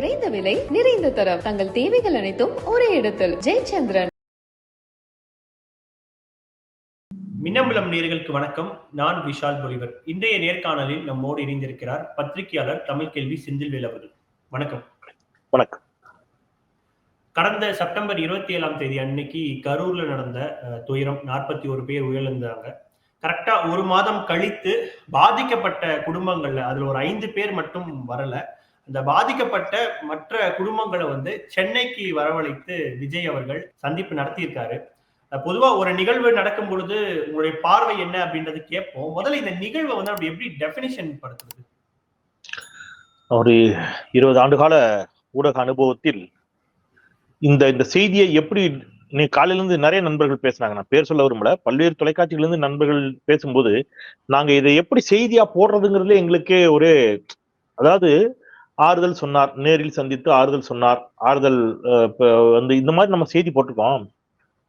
குறைந்த விலை நிறைந்த தரம். தங்கள் தேவைகள் அனைத்தும் ஒரே இடத்தில். ஜெயச்சந்திரன். மின்னம்பலம் நேர்களுக்கு வணக்கம். நான் விஷால் பொலிவர் இன்றைய நேர்காணலில் நம்மோடு இணைந்திருக்கிறார் பத்திரிகையாளர் தமிழ் கேள்வி செந்தில்வேல் அவர்கள். வணக்கம். வணக்கம். கடந்த செப்டம்பர் இருபத்தி ஏழாம் தேதி அன்னைக்கு கரூர்ல நடந்த துயரம். நாற்பத்தி ஒரு பேர் உயிரிழந்தாங்க. கரெக்டா ஒரு மாதம் கழித்து பாதிக்கப்பட்ட குடும்பங்கள்ல அதுல ஒரு ஐந்து பேர் மட்டும் வரல. அந்த பாதிக்கப்பட்ட மற்ற குடும்பங்களை வந்து சென்னைக்கு வரவழைத்து விஜய் அவர்கள் சந்திப்பு நடத்தியிருக்காரு. பொதுவா ஒரு நிகழ்வு நடக்கும் பொழுது உங்களுடைய பார்வை என்ன அப்படின்றது கேட்போம். முதல்ல இந்த நிகழ்வை வந்து அப்படி எப்படி டெபினிஷன் படுத்துறது? ஒரு இருபது ஆண்டுகால ஊடக அனுபவத்தில் இந்த இந்த செய்தியை எப்படி நீ காலையில இருந்து நிறைய நண்பர்கள் பேசுனாங்க. நான் பேர் சொல்ல விரும்பல. பல்வேறு தொலைக்காட்சியில இருந்து நண்பர்கள் பேசும்போது நாங்க இதை எப்படி செய்தியா போடுறதுங்கிறதுல எங்களுக்கே ஒரு அதாவது ஆறுதல் சொன்னார் நேரில் சந்தித்து ஆறுதல் சொன்னார். ஆறுதல் வந்து இந்த மாதிரி நம்ம செய்தி போட்டிருக்கோம்.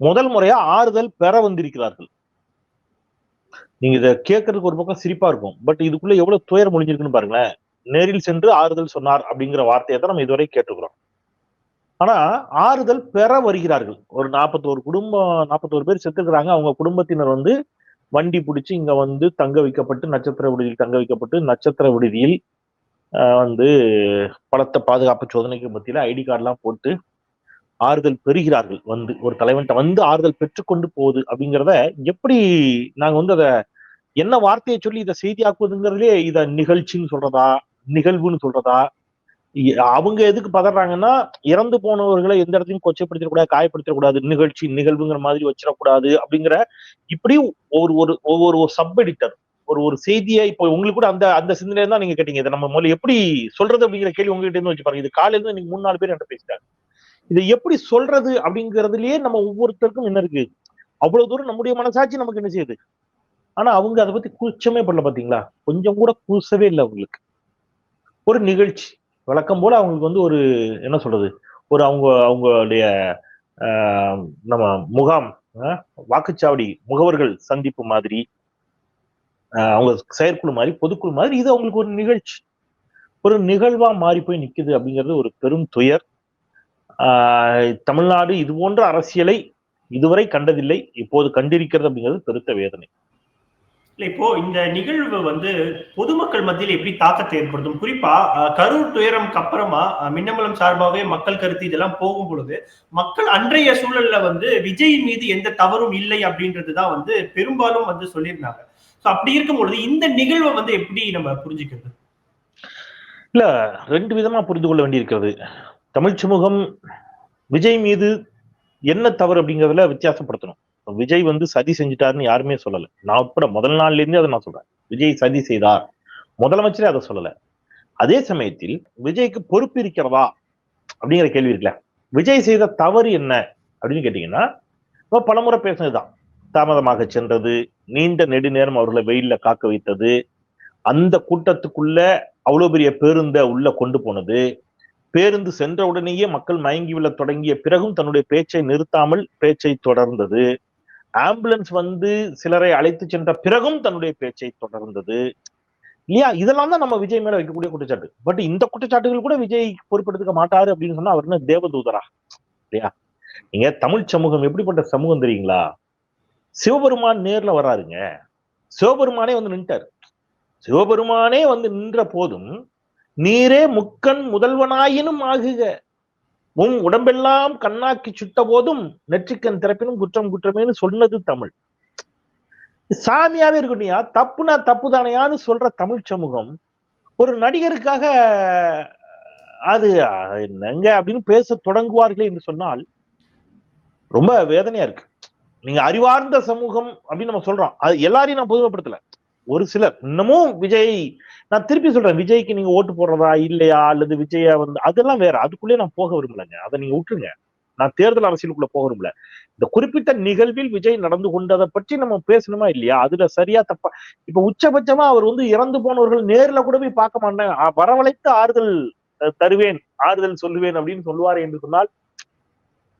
முதல் முறையா ஆறுதல் பெற வந்திருக்கிறார்கள். நீங்க இதை கேட்கறதுக்கு ஒரு பக்கம் சிரிப்பா இருக்கும். பட் இதுக்குள்ள எவ்வளவு துயரம் முடிஞ்சிருக்குன்னு பாருங்களேன். நேரில் சென்று ஆறுதல் சொன்னார் அப்படிங்கிற வார்த்தையை தான் நம்ம இதுவரை கேட்டுக்கிறோம் ஆனா ஆறுதல் பெற வருகிறார்கள். ஒரு நாற்பத்தோரு குடும்பம் நாற்பத்தோரு பேர் செத்துக்கிறாங்க அவங்க குடும்பத்தினர் வந்து வண்டி பிடிச்சி இங்க வந்து தங்க வைக்கப்பட்டு நட்சத்திர விடுதியில் தங்க வைக்கப்பட்டு நட்சத்திர விடுதியில் வந்து பலத்த பாதுகாப்பு சோதனைக்கு மத்தியில் ஐடி கார்டெலாம் போட்டு ஆறுதல் பெறுகிறார்கள். வந்து ஒரு தலைவன்கிட்ட வந்து ஆறுதல் பெற்றுக்கொண்டு போகுது அப்படிங்கிறத எப்படி நாங்கள் வந்து அதை என்ன வார்த்தையை சொல்லி இதை செய்தியாக்குவதுங்கிறதுலே இதை நிகழ்ச்சின்னு சொல்றதா நிகழ்வுன்னு சொல்றதா அவங்க எதுக்கு பதறாங்கன்னா இறந்து போனவர்களை எந்த இடத்தையும் கொச்சைப்படுத்திடக்கூடாது காயப்படுத்திடக்கூடாது நிகழ்ச்சி நிகழ்வுங்கிற மாதிரி வச்சிடக்கூடாது அப்படிங்கிற இப்படி ஒரு ஒரு ஒவ்வொரு ஒரு சப் எடிட்டர் ஒரு ஒரு செய்தியை இப்போ உங்களுக்கு கூட அந்த அந்த சிந்தனை தான் நீங்க கேட்டீங்க. இதை நம்ம முதல்ல எப்படி சொல்றது அப்படிங்கிற கேள்வி உங்ககிட்ட இருந்து வச்சு பாருங்க. இது காலையில இருந்து நீங்க மூணு நாலு பேர் என்கிட்ட பேசிட்டாங்க. இதை எப்படி சொல்றது அப்படிங்கிறதுலயே நம்ம ஒவ்வொருத்தருக்கும் என்ன இருக்கு? அவ்வளவு தூரம் நம்முடைய மனசாட்சி நமக்கு என்ன செய்யுது? ஆனா அவங்க அதை பத்தி கூச்சமே பண்ணல பாத்தீங்களா? கொஞ்சம் கூட கூசவே இல்லை அவங்களுக்கு. ஒரு நிகழ்ச்சி. வழக்கம் போல அவங்களுக்கு வந்து ஒரு என்ன சொல்றது? ஒரு அவங்க அவங்களுடைய ஆஹ், நம்ம முகாம் ஆஹ், வாக்குச்சாவடி முகவர்கள் சந்திப்பு மாதிரி அவங்க செயற்குழு மாதிரி பொதுக்குழு மாதிரி இது அவங்களுக்கு ஒரு நிகழ்ச்சி. ஒரு நிகழ்வா மாறி போய் நிக்குது அப்படிங்கிறது ஒரு பெரும் துயர். ஆஹ், தமிழ்நாடு இது போன்ற அரசியலை இதுவரை கண்டதில்லை. இப்போது கண்டிருக்கிறது அப்படிங்கிறது பெருத்த வேதனை. இப்போ இந்த நிகழ்வு வந்து பொதுமக்கள் மத்தியில் எப்படி தாக்கத்தை ஏற்படுத்தும்? குறிப்பா கரூர் துயரம்க்கு அப்புறமா மின்னமலம் மின்னம்பலம் சார்பாவே மக்கள் கருத்து இதெல்லாம் போகும் பொழுது மக்கள் அன்றைய சூழல்ல வந்து விஜய் மீது எந்த தவறும் இல்லை அப்படின்றதுதான் வந்து பெரும்பாலும் வந்து சொல்லியிருந்தாங்க. ஸோ அப்படி இருக்கும் பொழுது இந்த நிகழ்வை வந்து எப்படி நம்ம புரிஞ்சுக்கிறது? இல்ல ரெண்டு விதமா புரிந்து கொள்ள வேண்டியிருக்கிறது. தமிழ் சமூகம் விஜய் மீது என்ன தவறு அப்படிங்கிறதுல வித்தியாசப்படுத்தணும். விஜய் வந்து சதி செஞ்சுட்டாருன்னு யாருமே சொல்லல. நான் உட்பட முதல் நாள்ல இருந்தே அதை நான் சொல்றேன். விஜய் சதி செய்தார். முதலமைச்சரே அதை சொல்லல. அதே சமயத்தில் விஜய்க்கு பொறுப்பு இருக்கிறதா அப்படிங்கிற கேள்வி இருக்குல்ல. விஜய் செய்த தவறு என்ன அப்படின்னு கேட்டீங்கன்னா இப்ப பலமுறை பேசுனதுதான். தாமதமாக சென்றது. நீண்ட நெடுநேரம் அவர்களை வெயில்ல காக்க வைத்தது. அந்த கூட்டத்துக்குள்ள அவ்வளவு பெரிய பேருந்தை உள்ள கொண்டு போனது. பேருந்து சென்ற உடனேயே மக்கள் மயங்கி விழ தொடங்கிய பிறகும் தன்னுடைய பேச்சை நிறுத்தாமல் பேச்சை தொடர்ந்தது. ஆம்புலன்ஸ் வந்து சிலரை அழைத்து சென்ற பிறகும் தன்னுடைய பேச்சை தொடர்ந்தது. இல்லையா? இதெல்லாம் தான் நம்ம விஜய் மேல வைக்கக்கூடிய குற்றச்சாட்டு. பட் இந்த குற்றச்சாட்டுகள் கூட விஜய் பொறுப்பெடுத்துக்க மாட்டாரு அப்படின்னு சொன்னா அவர் என்ன தேவதூதரா? இல்லையா? நீங்க தமிழ் சமூகம் எப்படிப்பட்ட சமூகம் தெரியுங்களா? சிவபெருமான் நேர்ல வராருங்க. சிவபெருமானே வந்து நின்ட்டார். சிவபெருமானே வந்து நின்ற போதும் நீரே முக்கண் முதல்வனாயினும் ஆகுக. உன் உடம்பெல்லாம் கண்ணாக்கி சுட்ட போதும் நெற்றிக்கண் திறப்பினும் குற்றம் குற்றமேனு சொன்னது தமிழ். சாமியாவே இருக்கட்டியா தப்புனா தப்பு தானையான்னு சொல்ற தமிழ் சமூகம் ஒரு நடிகருக்காக அது என்னங்க அப்படின்னு பேச தொடங்குவார்களே என்று சொன்னால் ரொம்ப வேதனையா இருக்கு. நீங்க அறிவார்ந்த சமூகம் அப்படின்னு நம்ம சொல்றோம். அது எல்லாரையும் நான் பொதுமைப்படுத்தல. ஒரு சிலர் இன்னமும் விஜய் நான் திருப்பி சொல்றேன் விஜய்க்கு நீங்க ஓட்டு போடுறதா இல்லையா அல்லது விஜயா வந்து அதெல்லாம் வேற. அதுக்குள்ளே நான் போக விரும்பலைங்க. அதை நீங்க விட்டுருங்க. நான் தேர்தல் அரசியலுக்குள்ள போக விரும்பல. இந்த குறிப்பிட்ட நிகழ்வில் விஜய் நடந்து கொண்டதை பற்றி நம்ம பேசணுமா இல்லையா? அதுல சரியா தப்பா இப்ப உச்சபட்சமா அவர் வந்து இறந்து போனவர்கள் நேர்ல கூட போய் பார்க்க மாட்டேன் வரவழைத்து ஆறுதல் தருவேன் ஆறுதல் சொல்லுவேன் அப்படின்னு சொல்லுவார் என்று சொன்னால் அஹ், அப்பாவது அந்த மக்கள் நிறுத்திக்கணும்.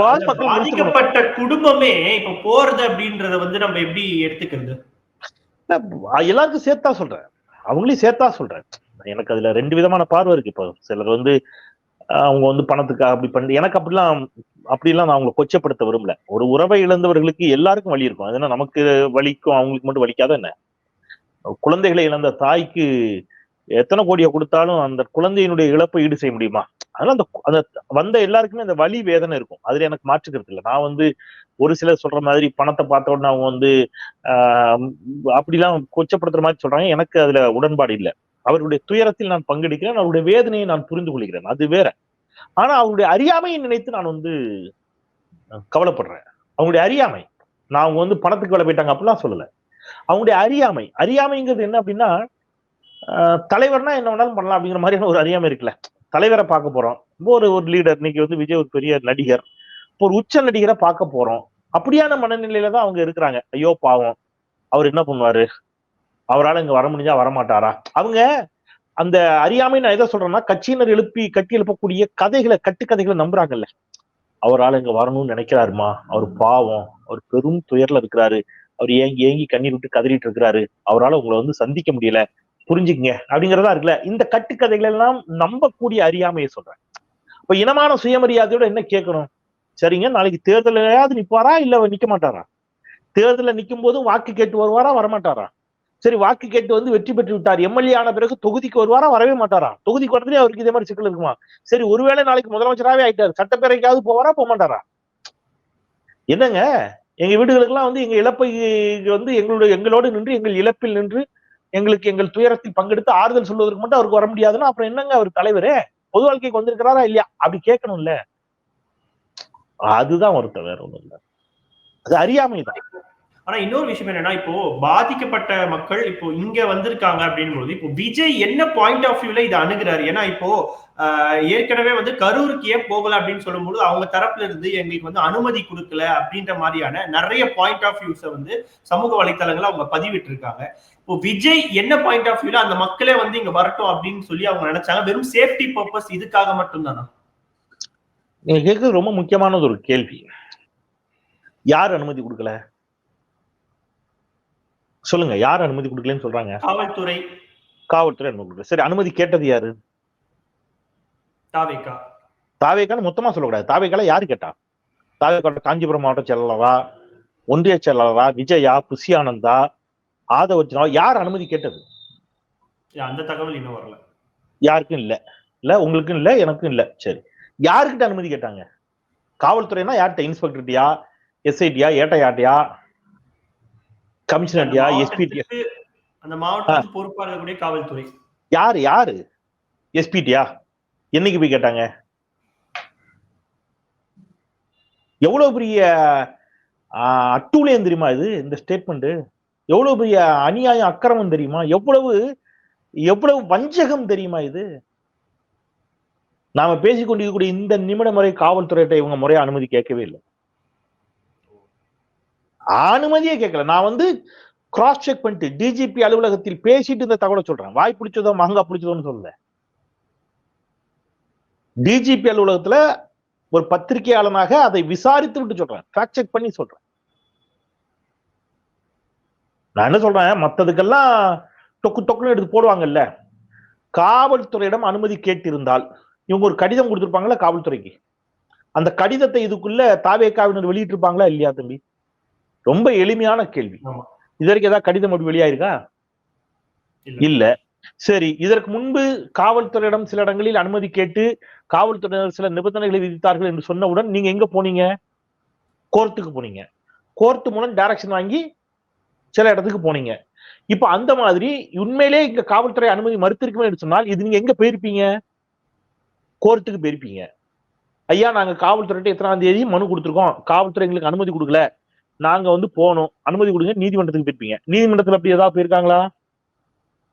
பாதிக்கப்பட்ட குடும்பமே இப்ப போறது அப்படின்றத வந்து நம்ம எப்படி எடுத்துக்கிறது? எல்லாருக்கும் சேர்த்தா சொல்றேன். அவங்களையும் சேர்த்தா சொல்றேன். எனக்கு அதுல ரெண்டு விதமான பார்வை இருக்கு இப்போ. சிலர் வந்து அவங்க வந்து பணத்துக்காக அப்படி பண்ணி எனக்கு அப்படிலாம் அப்படிலாம் நான் அவங்களை கொச்சப்படுத்த விரும்பல. ஒரு உறவை இழந்தவர்களுக்கு எல்லாருக்கும் வலி இருக்கும். அது நமக்கு வலிக்கும் அவங்களுக்கு மட்டும் வலிக்காத என்ன? குழந்தைகளை இழந்த தாய்க்கு எத்தனை கோடியை கொடுத்தாலும் அந்த குழந்தையினுடைய இழப்பை ஈடு செய்ய முடியுமா? அதனால அந்த அந்த வந்த எல்லாருக்குமே அந்த வலி வேதனை இருக்கும். அதுல எனக்கு மாற்றுக்கிறது இல்லை. நான் வந்து ஒரு சிலர் சொல்ற மாதிரி பணத்தை பார்த்த உடனே அவங்க வந்து ஆஹ் அப்படிலாம் கொச்சப்படுத்துற மாதிரி சொல்றாங்க. எனக்கு அதுல உடன்பாடு இல்லை. அவருடைய துயரத்தில் நான் பங்கெடுக்கிறேன். அவருடைய வேதனையை நான் புரிந்து கொள்கிறேன். அது வேற. ஆனா அவருடைய அறியாமையை நினைத்து நான் வந்து கவலைப்படுறேன். அவங்களுடைய அறியாமை. நான் அவங்க வந்து பணத்துக்கு வேலை போயிட்டாங்க அப்படிலாம் சொல்லல. அவங்களுடைய அறியாமை. அறியாமைங்கிறது என்ன அப்படின்னா தலைவர்னா என்ன வேணாலும் பண்ணலாம் அப்படிங்கிற மாதிரியான ஒரு அறியாமை இருக்குல்ல. தலைவரை பார்க்க போறோம். ஒரு ஒரு லீடர் இன்னைக்கு வந்து விஜய் ஒரு பெரிய நடிகர். இப்போ ஒரு உச்ச நடிகரை பார்க்க போறோம். அப்படியான மனநிலையில தான் அவங்க இருக்கிறாங்க. ஐயோ பாவம். அவர் என்ன பண்ணுவாரு? அவரால் இங்க வர முடிஞ்சா வரமாட்டாரா? அவங்க அந்த அறியாமை நான் எதை சொல்றேன்னா கட்சியினர் எழுப்பி கட்டி எழுப்பக்கூடிய கதைகளை கட்டுக்கதைகளை நம்புறாங்கல்ல. அவரால் இங்க வரணும்னு நினைக்கிறாருமா? அவர் பாவம். அவர் பெரும் துயர்ல இருக்கிறாரு. அவர் ஏங்கி ஏங்கி கண்ணீர் விட்டு கதறிட்டு இருக்கிறாரு. அவரால் உங்களை வந்து சந்திக்க முடியல. புரிஞ்சுக்குங்க. அப்படிங்கிறதா இருக்குல்ல. இந்த கட்டுக்கதைகள் எல்லாம் நம்பக்கூடிய அறியாமையை சொல்றேன். இப்ப இனமான சுயமரியாதையோட என்ன கேட்கணும் சரிங்க நாளைக்கு தேர்தலையாவது நிற்பாரா இல்ல நிக்க மாட்டாரா? தேர்தலில் நிற்கும் போதும் வாக்கு கேட்டு வருவாரா வரமாட்டாரா? சரி வாக்கு கேட்டு வந்து வெற்றி பெற்று விட்டார். எம்எல்ஏ ஆன பிறகு தொகுதிக்கு வருவாரா வரவே மாட்டாரா? தொகுதிக்கு வரதுலேயே அவருக்கு இதே மாதிரி சிக்கல் இருக்குமா? சரி ஒருவேளை நாளைக்கு முதலமைச்சராவே ஆயிட்டார். சட்டப்பேரவைக்காவது போவாரா போக மாட்டாரா என்னங்க? எங்க வீடுகளுக்கெல்லாம் வந்து எங்க இழப்பை வந்து எங்களுடைய எங்களோடு நின்று எங்கள் இழப்பில் நின்று எங்களுக்கு எங்கள் துயரத்தில் பங்கெடுத்து ஆறுதல் சொல்வதற்கு மட்டும் அவருக்கு வர முடியாதுன்னா அப்புறம் என்னங்க அவர் தலைவரே? பொது வாழ்க்கைக்கு வந்திருக்கிறாரா இல்லையா? அப்படி கேட்கணும்ல. அதுதான் வருத்தம் வேற ஒண்ணும் இல்ல. அது அறியாமை தான் ஆனா இன்னொரு விஷயம் என்னன்னா இப்போ பாதிக்கப்பட்ட மக்கள் இப்போ இங்க வந்திருக்காங்க அப்படின்போது இப்போ விஜய் என்ன பாயிண்ட் ஆஃப் வியூல இதை அணுகிறாரு? ஏன்னா இப்போ ஏற்கனவே வந்து கரூருக்கு ஏன் போகல அப்படின்னு சொல்லும்போது அவங்க தரப்புல இருந்து எங்களுக்கு வந்து அனுமதி கொடுக்கல அப்படின்ற மாதிரியான நிறைய பாயிண்ட் ஆஃப் வியூஸை வந்து சமூக வலைத்தளங்களை அவங்க பதிவிட்டு இருக்காங்க இப்போ விஜய் என்ன பாயிண்ட் ஆஃப் வியூல அந்த மக்களே வந்து இங்க வரட்டும் அப்படின்னு சொல்லி அவங்க நினைச்சாங்க? வெறும் சேஃப்டி பர்பஸ் இதுக்காக மட்டும்தானா? நீங்க கேட்கறது ரொம்ப முக்கியமானது ஒரு கேள்வி. யார் அனுமதி கொடுக்கல? சொல்லுங்க யார் அனுமதி கொடுக்கலன்னு சொல்றாங்க? காவல்துறை. காவல்துறை அனுமதி கொடுக்கல. சரி அனுமதி கேட்டது யாரு? தாவேக்கா தாவேக்கான்னு மொத்தமா சொல்லக்கூடாது. தாவேக்கால யாரு கேட்டா? தாவேக்கால காஞ்சிபுரம் மாவட்ட செயலாளரா ஒன்றிய செயலாளரா விஜயா புசி ஆனந்தா ஆதவர்ஜனா யார் அனுமதி கேட்டது? அந்த தகவல் இன்னும் வரல. யாருக்கும் இல்ல. இல்ல உங்களுக்கும் இல்ல எனக்கும் இல்ல. சரி. யாருக்கிட்ட அனுமதி கேட்டாங்க? காவல்துறைனா யார்கிட்ட? இன்ஸ்பெக்டர்ட்டியா எஸ்ஐடியா ஏட்டையாட்டியா கமிஷனர்ட்டியா அந்த எஸ்பிடியா அந்த மாவட்டத்துக்கு பொறுப்பா இருக்கக்கூடிய காவல்துறை. யாரு யாரு? எஸ்பிடியா என்னைக்கு போய் கேட்டாங்க? எவ்வளவு பெரிய அட்டூழியம் தெரியுமா இது? இந்த ஸ்டேட்மெண்ட் எவ்வளவு பெரிய அநியாயம் அக்கிரமம் தெரியுமா? எவ்வளவு எவ்வளவு வஞ்சகம் தெரியுமா இது? நாம பேசிக் கொண்டிருக்கக்கூடிய இந்த நிமிட முறை காவல்துறையிட்ட இவங்க முறையா அனுமதி கேட்கவே இல்லை. அனுமதியே கேட்கல. நான் வந்து கிராஸ் செக் பண்ணிட்டு டிஜிபி அலுவலகத்தில் பேசிட்டு இந்த தகவலை சொல்றேன். வாய் பிடிச்சதோ மாங்கா பிடிச்சதோன்னு சொல்லல. டிஜிபி அலுவலகத்துல ஒரு பத்திரிகையாளனாக அதை விசாரித்து விட்டு சொல்றேன். ஃபேக்ட் செக் பண்ணி சொல்றேன். நான் என்ன சொல்றேன்? மத்ததுக்கெல்லாம் டொக்கு டொக்குன்னு எடுத்து போடுவாங்கல்ல. காவல்துறையிடம் அனுமதி கேட்டிருந்தால் இவங்க ஒரு கடிதம் கொடுத்துருப்பாங்களா காவல்துறைக்கு. அந்த கடிதத்தை இதுக்குள்ள தாவேக்காவினர் வெளியிட்டிருப்பாங்களா இல்லையா தம்பி? ரொம்ப எளிமையான கேள்வி. இது வரைக்கும் ஏதாவது கடிதம் அப்படி வெளியாயிருக்கா? இல்ல. இல்ல. சரி இதற்கு முன்பு காவல்துறையிடம் சில இடங்களில் அனுமதி கேட்டு காவல்துறையினர் சில நிபந்தனைகளை விதித்தார்கள் என்று சொன்னவுடன் நீங்க எங்க போனீங்க? கோர்ட்டுக்கு போனீங்க. கோர்ட் மூலம் டைரக்ஷன் வாங்கி சில இடத்துக்கு போனீங்க. இப்ப அந்த மாதிரி உண்மையிலே இங்க காவல்துறை அனுமதி மறுத்திருக்குமே என்று சொன்னால் இது நீங்க எங்க போயிருப்பீங்க? கோர்ட்டுக்கு போயிருப்பீங்க. ஐயா நாங்க காவல்துறையிட்ட எத்தனாம் தேதி மனு கொடுத்துருக்கோம். காவல்துறை எங்களுக்கு அனுமதி கொடுக்கல. நாங்க வந்து போனோம். அனுமதி கொடுங்க நீதிமன்றத்துக்கு போயிருப்பீங்க. நீதிமன்றத்துல அப்படி ஏதாவது போயிருக்காங்களா?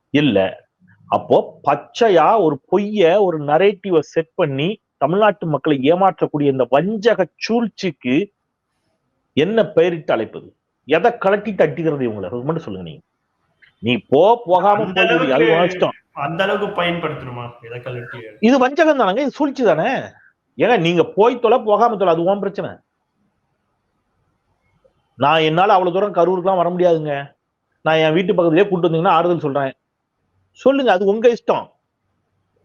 இல்ல. அப்போ பச்சையா ஒரு பொய்ய ஒரு நரேட்டிவ செட் பண்ணி தமிழ்நாட்டு மக்களை ஏமாற்றக்கூடிய இந்த வஞ்சக சூழ்ச்சிக்கு என்ன பெயரிட்டு அழைப்பது? எதை கலட்டிட்டு அட்டிக்கிறது இவங்களை? மட்டும் சொல்லுங்க நீங்க. நீ போ போகாம இஷ்டம் அந்த அளவுக்கு பயன்படுத்தணுமா? இதை வஞ்சகம் தானங்க இது சூழ்ச்சி தானே ஏங்க நீங்க போய் தொலை போகாம தொலை அது உன் பிரச்சனை. நான் என்னால் அவ்வளோ தூரம் கரூருக்குலாம் வர முடியாதுங்க. நான் என் வீட்டு பக்கத்துலேயே கூட்டு வந்தீங்கன்னா ஆறுதல் சொல்கிறேன் சொல்லுங்க அது உங்கள் இஷ்டம்.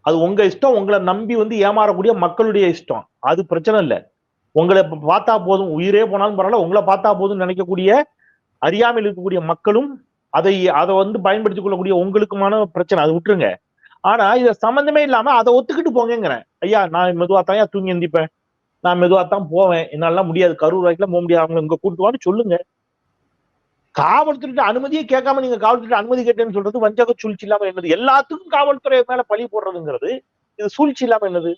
அது உங்கள் இஷ்டம் உங்களை நம்பி வந்து ஏமாறக்கூடிய மக்களுடைய இஷ்டம். அது பிரச்சனை இல்லை. உங்களை பார்த்தா போதும். உயிரே போனாலும் பரவாயில்ல. உங்களை பார்த்தா போதும் நினைக்கக்கூடிய அறியாமல் இருக்கக்கூடிய மக்களும் அதை அதை வந்து பயன்படுத்திக் கொள்ளக்கூடிய உங்களுக்குமான பிரச்சனை. அது விட்டுருங்க. ஆனா இதை சம்பந்தமே இல்லாம அதை ஒத்துக்கிட்டு போங்கிறேன் ஐயா நான் மெதுவா தான் தூங்கி எந்திப்பேன். நான் மெதுவா தான் போவேன். என்னால முடியாது. கரூர் வரைக்கும் போக முடியாது. அவங்க இங்க கூட்டுவான்னு சொல்லுங்க. காவல்துறையிட்ட அனுமதியே கேட்காம நீங்க காவல்துறை அனுமதி கேட்டேன்னு சொல்றது வஞ்சக சூழ்ச்சி இல்லாம என்னது? எல்லாத்துக்கும் காவல்துறை மேல பழி போடுறதுங்கிறது இது சூழ்ச்சி இல்லாம என்னது?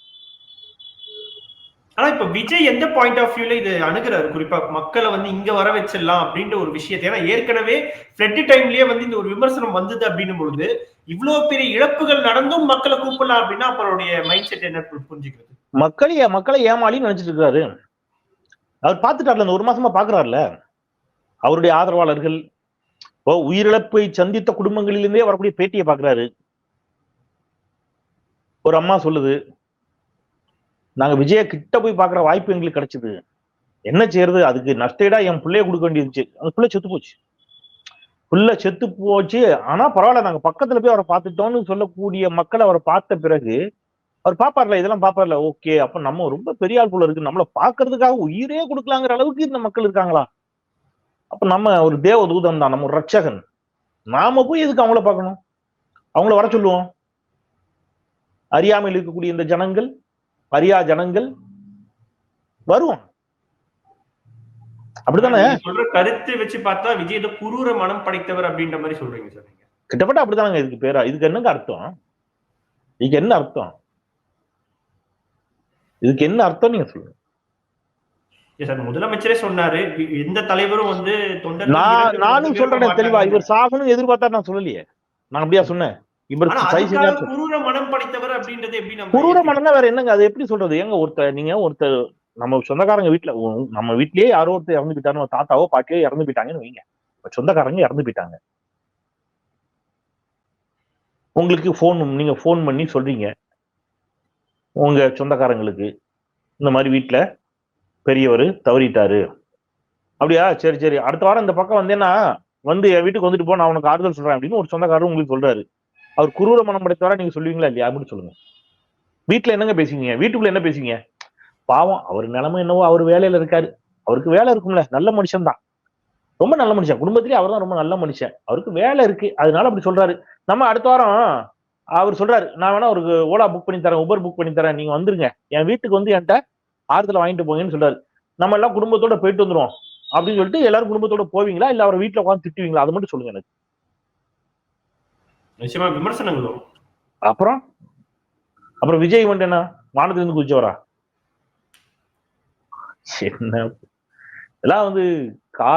ஆனா இப்ப விஜய் எந்த பாயிண்ட் ஆஃப் வியூல இது அணுகிறாரு? குறிப்பா மக்களை வந்து இங்க வர வச்சிடலாம் அப்படின்ற ஒரு விஷயத்தை. ஏன்னா ஏற்கனவே ஃபிளட் டைம்லயே வந்து இந்த ஒரு விமர்சனம் வந்தது அப்படின்னும் பொழுது இவ்வளவு பெரிய இழப்புகள் நடந்தும் மக்களை கூப்பிடலாம் அப்படின்னா அவருடைய மைண்ட் செட் என்ன புரிஞ்சுக்கிறது? மக்களை மக்களை ஏமாளின்னு நினைச்சிட்டு இருக்காரு. அவர் பார்த்துட்டார்ல இந்த ஒரு மாசமா பாக்குறாருல அவருடைய ஆதரவாளர்கள் இப்போ உயிரிழப்பை சந்தித்த குடும்பங்களிலிருந்தே வரக்கூடிய பேட்டியை பாக்குறாரு ஒரு அம்மா சொல்லுது நாங்க விஜய கிட்ட போய் பாக்குற வாய்ப்பு எங்களுக்கு கிடைச்சது. என்ன செய்யறது? அதுக்கு நஷ்டீடா என் பிள்ளைய கொடுக்க வேண்டியிருந்துச்சு. அந்த பிள்ளை செத்து போச்சு. பிள்ளை செத்து போச்சு. ஆனா பரவாயில்ல நாங்க பக்கத்துல போய் அவரை பார்த்துட்டோம்னு சொல்லக்கூடிய மக்கள் அவரை பார்த்த பிறகு அவர் பாப்பார்ல இதெல்லாம் பாப்பார்ல ஓகே அப்ப நம்ம ரொம்ப பெரிய ஆள் போல இருக்கு. நம்மள பாக்குறதுக்காக உயிரே கொடுக்கலாங்கிற அளவுக்கு இந்த மக்கள் இருக்காங்களா? அப்ப நம்ம ஒரு தேவ தூதன் தான் நம்ம ஒரு ரட்சகன் நாம போய் எதுக்கு அவங்கள பார்க்கணும்? அவங்கள வர சொல்லுவோம். அறியாமையில் இருக்கக்கூடிய இந்த ஜனங்கள் அறியா ஜனங்கள் அப்படித்தானே? சொல்ற கருத்து வச்சு பார்த்தா விஜய் ஏதோ குரூர மனம் படைத்தவர் அப்படின்ற மாதிரி சொல்றீங்க சார் கிட்டத்தட்ட அப்படித்தானங்க இதுக்கு பேரா இதுக்கு என்னங்க அர்த்தம்? இதுக்கு என்ன அர்த்தம்? இதுக்கு என்ன அர்த்தம் நீங்க சொல்லுங்க. சார் முதலமைச்சரே சொன்னாரு எந்த தலைவரும் வந்து தொண்டர்கள் நான் நானும் சொல்றேன் தெளிவா. இவர் சாகணும்னு எதிர்பார்த்தா நான் சொல்லலையே. நான் அப்படியா சொன்னேன்? இவர் மனம் படைத்தவர் அப்படின்றது எப்படி நம்ம குரூர மனம்னா வேற என்னங்க? அது எப்படி சொல்றது? ஏங்க ஒருத்தர் நீங்க ஒருத்தர் நம்ம சொந்தக்காரங்க வீட்டுல நம்ம வீட்லயே யாரோ ஒருத்தர் இறந்து போயிட்டாங்க தாத்தாவோ பாட்டியோ இறந்து போயிட்டாங்கன்னு வைங்க. சொந்தக்காரங்க இறந்து போயிட்டாங்க. உங்களுக்கு ஃபோன் நீங்க ஃபோன் பண்ணி சொல்றீங்க. உங்க சொந்தக்காரங்களுக்கு இந்த மாதிரி வீட்டுல பெரியவர் தவறிட்டாரு. அப்படியா? சரி சரி. அடுத்த வாரம் இந்த பக்கம் வந்தேன்னா வந்து என் வீட்டுக்கு வந்துட்டு போ நான் உனக்கு ஆறுதல் சொல்றேன் அப்படின்னு ஒரு சொந்தக்காரர் உங்களுக்கு சொல்றாரு. அவர் குரூர மனம் படைத்தவரா நீங்க சொல்லுவீங்களா இல்லையா? அப்படின்னு சொல்லுங்க. வீட்டுல என்னங்க பேசுவீங்க? வீட்டுக்குள்ள என்ன பேசுவீங்க? பாவம் அவர் நிலைமை என்னவோ அவர் வேலையில இருக்காரு. அவருக்கு வேலை இருக்கும்ல. நல்ல மனுஷன் தான். ரொம்ப நல்ல மனுஷன். குடும்பத்திலேயே அவர் தான் ரொம்ப நல்ல மனுஷன். அவருக்கு வேலை இருக்கு. அதனால அப்படி சொல்றாரு. நம்ம அடுத்த வாரம் அவர் சொல்றாரு நான் வேணா ஒரு ஓலா புக் பண்ணி தரேன் உபர் புக் பண்ணி தரேன். நீங்க வந்துருங்க. என் வீட்டுக்கு வந்து என்கிட்ட ஆறுதல வாங்கிட்டு போங்கன்னு சொல்றாரு. நம்ம எல்லாம் குடும்பத்தோட போயிட்டு வந்துருவோம். அப்படின்னு சொல்லிட்டு எல்லாரும் குடும்பத்தோட போவீங்களா? இல்ல அவர் வீட்டுல உட்காந்து திட்டுவீங்களா? அது மட்டும் சொல்லுங்க எனக்கு. நிச்சயமா விமர்சனங்கள் வரும் அப்புறம்? அப்புறம் விஜய் வந்து என்ன? வானத்துல இருந்து குதிச்சவரா? என்ன? இதெல்லாம் வந்து கா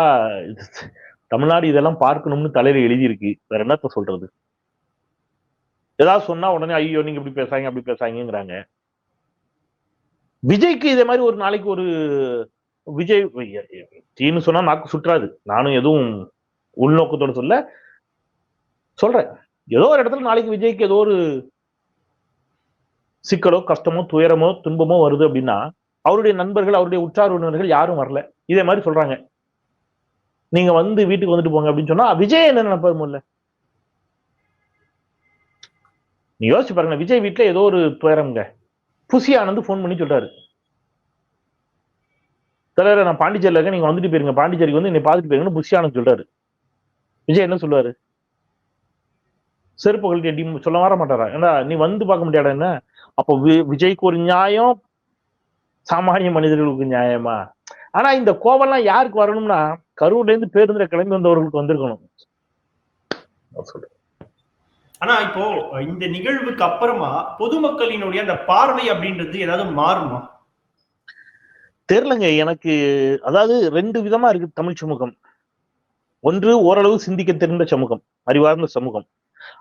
தமிழ்நாடு இதெல்லாம் பார்க்கணும்னு தலையில எழுதியிருக்கு. வேற என்னத்த சொல்றது? ஏதாவது சொன்னா உடனே ஐயோ நீங்க இப்படி பேசாங்க அப்படி பேசாங்கிறாங்க விஜய்க்கு இதே மாதிரி ஒரு நாளைக்கு ஒரு விஜய் டீன்னு சொன்னா நாக்கு சுற்றாது. நானும் எதுவும் உள்நோக்கத்தோட சொல்ல சொல்றேன். ஏதோ ஒரு இடத்துல நாளைக்கு விஜய்க்கு ஏதோ ஒரு சிக்கலோ கஷ்டமோ துயரமோ துன்பமோ வருது அப்படின்னா அவருடைய நண்பர்கள் அவருடைய உற்றார் உறவினர்கள் யாரும் வரல. இதே மாதிரி சொல்றாங்க. நீங்க வந்து வீட்டுக்கு வந்துட்டு போங்க அப்படின்னு சொன்னா விஜய் என்ன நினைப்பாரு முதல்ல? நீ யோசிச்சு பாருங்க விஜய் வீட்டுல ஏதோ ஒரு துயரம்ங்க. புசி ஆனந்த் ஃபோன் பண்ணி சொல்றாரு. தலைவர் நான் பாண்டிச்சேரியில் இருக்கேன் நீங்க வந்துட்டு போயிருங்க. பாண்டிச்சேரிக்கு வந்து என்னை பார்த்துட்டு போயிருங்கன்னு புசி ஆனந்த் சொல்றாரு. விஜய் என்ன சொல்லுவாரு? செருப்பு கழட்டி சொல்ல வர மாட்டாரா? ஏன்னா நீ வந்து பார்க்க முடியாடா என்ன? அப்போ வி- விஜய்க்கு ஒரு நியாயம் சாமானிய மனிதர்களுக்கு நியாயமா? ஆனா இந்த கோவம்லாம் யாருக்கு வரணும்னா கரூர்ல இருந்து பேருந்துல கிளம்பி வந்தவர்களுக்கு வந்திருக்கணும். ஆனா இப்போ இந்த நிகழ்வுக்கு அப்புறமா பொதுமக்களினுடைய அந்த பார்வை அப்படின்றது ஏதாவது மாறுமா? தெரியலங்க எனக்கு அதாவது ரெண்டு விதமா இருக்கு தமிழ் சமூகம். ஒன்று ஓரளவு சிந்திக்க தெரிந்த சமூகம் அறிவார்ந்த சமூகம்.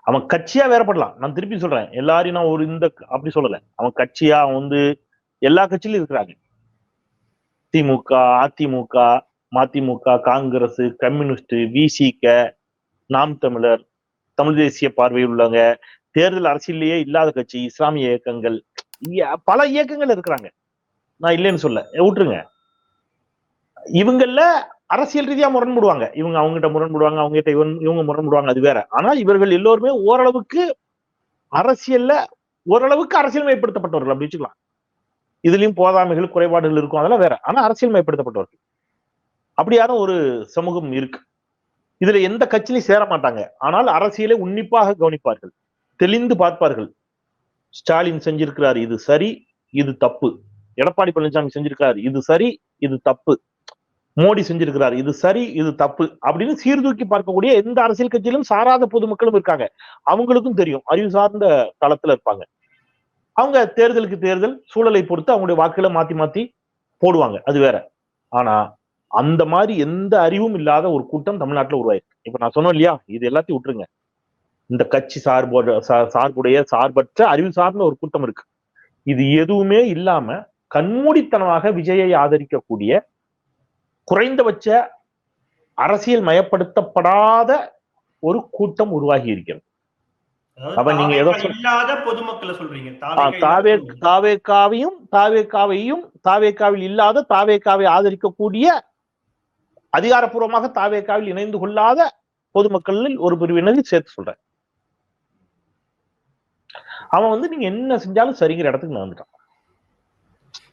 அவன் கட்சியா வேறப்படலாம் நான் திருப்பி சொல்றேன். எல்லாரையும் நான் ஒரு இந்த அப்படி சொல்லல. அவன் கட்சியா அவன் வந்து எல்லா கட்சியிலும் இருக்கிறாங்க. திமுக அதிமுக மதிமுக காங்கிரஸ் கம்யூனிஸ்ட் விசிக நாம் தமிழர் தமிழ் தேசிய பார்வையில் உள்ளவங்க தேர்தல் அரசியலேயே இல்லாத கட்சி இஸ்லாமிய இயக்கங்கள் இய- பல இயக்கங்கள் இருக்கிறாங்க. நான் இல்லைன்னு சொல்ல விட்டுருங்க. இவங்கள அரசியல் ரீதியா முரண்படுவாங்க. இவங்க அவங்ககிட்ட முரண்படுவாங்க அவங்க கிட்ட இவன் இவங்க முரண்படுவாங்க அது வேற. ஆனா இவர்கள் எல்லோருமே ஓரளவுக்கு அரசியல்ல ஓரளவுக்கு அரசியல்மயப்படுத்தப்பட்டவர்கள் அப்படி வச்சுக்கலாம். இதுலயும் போதாமைகள் குறைபாடுகள் இருக்கும் அதெல்லாம் வேற. ஆனா அரசியல்மயப்படுத்தப்பட்டவர்கள் அப்படியான ஒரு சமூகம் இருக்கு. இதுல எந்த கட்சியிலையும் சேர மாட்டாங்க. ஆனால் அரசியலை உன்னிப்பாக கவனிப்பார்கள். தெளிந்து பார்ப்பார்கள். ஸ்டாலின் செஞ்சிருக்கிறார் இது சரி இது தப்பு. எடப்பாடி பழனிசாமி செஞ்சிருக்கிறார் இது சரி இது தப்பு. மோடி செஞ்சிருக்கிறார் இது சரி இது தப்பு அப்படின்னு சீர்தூக்கி பார்க்கக்கூடிய எந்த அரசியல் கட்சியிலும் சாராத பொதுமக்களும் இருக்காங்க. அவங்களுக்கும் தெரியும் அறிவு சார்ந்த தளத்துல இருப்பாங்க. அவங்க தேர்தலுக்கு தேர்தல் சூழலை பொறுத்து அவங்களுடைய வாக்குகளை மாத்தி மாத்தி போடுவாங்க அது வேற. ஆனா அந்த மாதிரி எந்த அறிவும் இல்லாத ஒரு கூட்டம் தமிழ்நாட்டுல உருவாயிருக்கு. இப்ப நான் சொன்னேன் இல்லையா இது எல்லாத்தையும் விட்டுருங்க. இந்த கட்சி சார்போட சார்புடைய சார்பற்ற அறிவு சார்ந்த ஒரு கூட்டம் இருக்கு. இது எதுவுமே இல்லாம கண்மூடித்தனமாக விஜயை ஆதரிக்கக்கூடிய குறைந்தபட்ச அரசியல் மயப்படுத்தப்படாத ஒரு கூட்டம் உருவாகி இருக்கிறது. அப்ப நீங்க சொல்- இல்லாத பொதுமக்களை சொல்றீங்க. தாவே. தாவேக்காவையும் தாவேக்காவையும் தாவேக்காவில் இல்லாத தாவேக்காவை ஆதரிக்கக்கூடிய அதிகாரப்பூர்வமாக தாவேக்காவில் இணைந்து கொள்ளாத பொதுமக்களில் ஒரு பிரிவினரை சேர்த்து சொல்றேன். அவன் வந்து நீங்க என்ன செஞ்சாலும் சரிங்கிற இடத்துக்கு நான்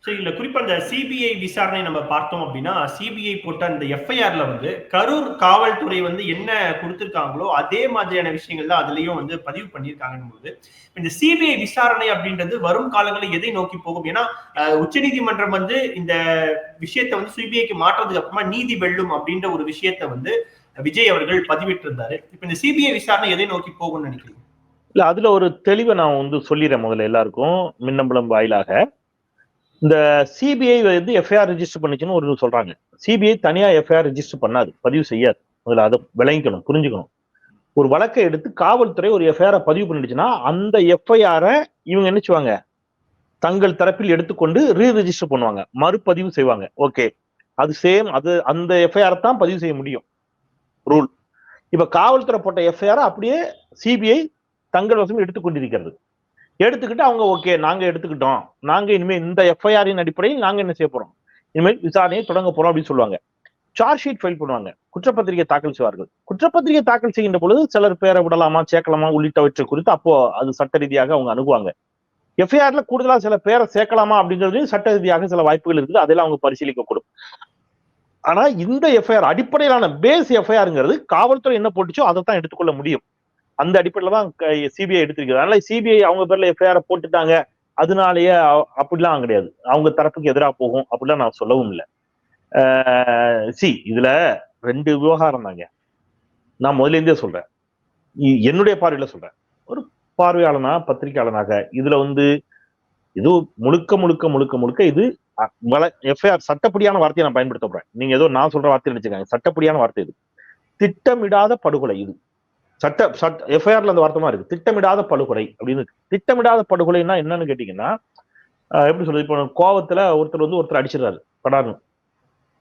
ஸோ இல்லை குறிப்பாக இந்த அந்த சிபிஐ விசாரணை நம்ம பார்த்தோம் அப்படின்னா சிபிஐ போட்ட அந்த எஃப்ஐஆர்ல வந்து கரூர் காவல்துறை வந்து என்ன கொடுத்துருக்காங்களோ அதே மாதிரியான விஷயங்கள் தான் அதுலயும் வந்து பதிவு பண்ணியிருக்காங்கன்னு போது இந்த சிபிஐ விசாரணை அப்படின்றது வரும் காலங்களில் எதை நோக்கி போகும்? ஏன்னா உச்சநீதிமன்றம் வந்து இந்த விஷயத்தை வந்து சிபிஐக்கு மாற்றதுக்கு அப்புறமா நீதி வெல்லும் அப்படின்ற ஒரு விஷயத்தை வந்து விஜய் அவர்கள் பதிவிட்டிருந்தாரு. இப்போ இந்த சிபிஐ விசாரணை எதை நோக்கி போகும்னு நினைக்கிறீங்க? இல்ல அதுல ஒரு தெளிவை நான் வந்து சொல்லிடுறேன் முதல்ல எல்லாருக்கும் மின்னம்பலம் வாயிலாக. இந்த சிபிஐ வந்து எஃப்ஐஆர் ரெஜிஸ்டர் பண்ணிச்சுன்னு ஒரு சொல்றாங்க. சிபிஐ தனியா எஃப்ஐஆர் ரிஜிஸ்டர் பண்ணாது. பதிவு செய்யாது. அதில் அதை விளங்கிக்கணும் புரிஞ்சுக்கணும். ஒரு வழக்கை எடுத்து காவல்துறை ஒரு எஃப்ஐஆர் பதிவு பண்ணிடுச்சுன்னா அந்த எஃப்ஐஆரை இவங்க என்ன செய்வாங்க? தங்கள் தரப்பில் எடுத்துக்கொண்டு ரீ ரிஜிஸ்டர் பண்ணுவாங்க. மறுபதிவு செய்வாங்க. ஓகே அது சேம் அது அந்த எஃப்ஐஆர் தான் பதிவு செய்ய முடியும். ரூல் இப்ப காவல்துறை போட்ட எஃப்ஐஆர் அப்படியே சிபிஐ தங்கள் வசம் எடுத்துக்கொண்டிருக்கிறது. எடுத்துக்கிட்டு அவங்க ஓகே நாங்க எடுத்துக்கிட்டோம். நாங்க இனிமேல் இந்த எஃப்ஐஆரின் அடிப்படையில் நாங்க என்ன செய்ய போறோம்? இனிமேல் விசாரணையை தொடங்க போறோம் அப்படின்னு சொல்லுவாங்க. சார்ஜ் ஷீட் ஃபைல் பண்ணுவாங்க. குற்றப்பத்திரிகை தாக்கல் செய்வார்கள். குற்றப்பத்திரிகை தாக்கல் செய்கின்ற பொழுது சிலர் பேரை விடலாமா சேர்க்கலாமா உள்ளிட்டவற்றை குறித்து அப்போ அது சட்ட ரீதியாக அவங்க அணுகுவாங்க. எஃப்ஐஆர்ல கூடுதலா சில பேரை சேர்க்கலாமா அப்படிங்கிறதுலையும் சட்ட ரீதியாக சில வாய்ப்புகள் இருக்குது. அதெல்லாம் அவங்க பரிசீலிக்கக்கூடும். ஆனா இந்த எஃப்ஐஆர் அடிப்படையிலான பேஸ் எஃப்ஐஆருங்கிறது காவல்துறை என்ன போட்டுச்சோ அதை தான் எடுத்துக்கொள்ள முடியும். அந்த அடிப்படையில தான் சிபிஐ எடுத்திருக்கிறது. அதனால சிபிஐ அவங்க பேர்ல எஃப்ஐஆர் போட்டுட்டாங்க. அதனாலயே அப்படிலாம் கிடையாது. அவங்க தரப்புக்கு எதிராக போகும். அப்படிலாம் நான் சொல்லவும் இல்லை. சி இதுல ரெண்டு விவகாரம் தாங்க. நான் முதல்ல இருந்தே சொல்றேன். என்னுடைய பார்வையில சொல்றேன். ஒரு பார்வையாளனா பத்திரிகையாளனாக இதுல வந்து இது முழுக்க முழுக்க முழுக்க முழுக்க இது எஃப்ஐஆர் சட்டப்படியான வார்த்தையை நான் பயன்படுத்த போறேன். நீங்க ஏதோ நான் சொல்ற வார்த்தை நினைச்சுக்காங்க சட்டப்படியான வார்த்தை இது. திட்டமிடாத படுகொலை இது. சட்ட சட்ட எஃப்ஐஆர்ல அந்த வார்த்தமா இருக்கு. திட்டமிடாத படுகொலை அப்படின்னு இருக்கு. திட்டமிடாத படுகொலைன்னா என்னன்னு கேட்டீங்கன்னா எப்படி சொல்றது? இப்போ கோவத்துல ஒருத்தர் வந்து ஒருத்தர் அடிச்சிடறாரு படாரு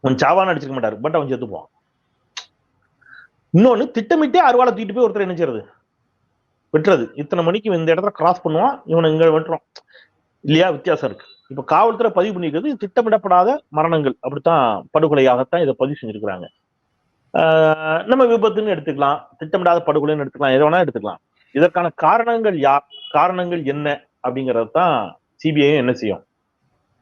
அவன் சாவான அடிச்சிருக்க மாட்டாரு பட் அவன் செத்துப்பான் இன்னொன்னு திட்டமிட்டே அருவாளை தூக்கிட்டு போய் ஒருத்தர் என்ன செய்யறது? வெட்டுறது. இத்தனை மணிக்கு இந்த இடத்துல கிராஸ் பண்ணுவான் இவனை இங்க வெட்டுறோம் இல்லையா? வித்தியாசம் இருக்கு. இப்ப காவல்துறை பதிவு பண்ணிக்கிறது திட்டமிடப்படாத மரணங்கள். அப்படித்தான் படுகொலையாகத்தான் இதை பதிவு செஞ்சிருக்கிறாங்க. நம்ம விபத்துன்னு எடுத்துக்கலாம். திட்டமிடாத படுகொலைன்னு எடுத்துக்கலாம். எதை வேணா எடுத்துக்கலாம். இதற்கான காரணங்கள் யார்? காரணங்கள் என்ன? அப்படிங்கறது தான் சிபிஐ என்ன செய்யும்?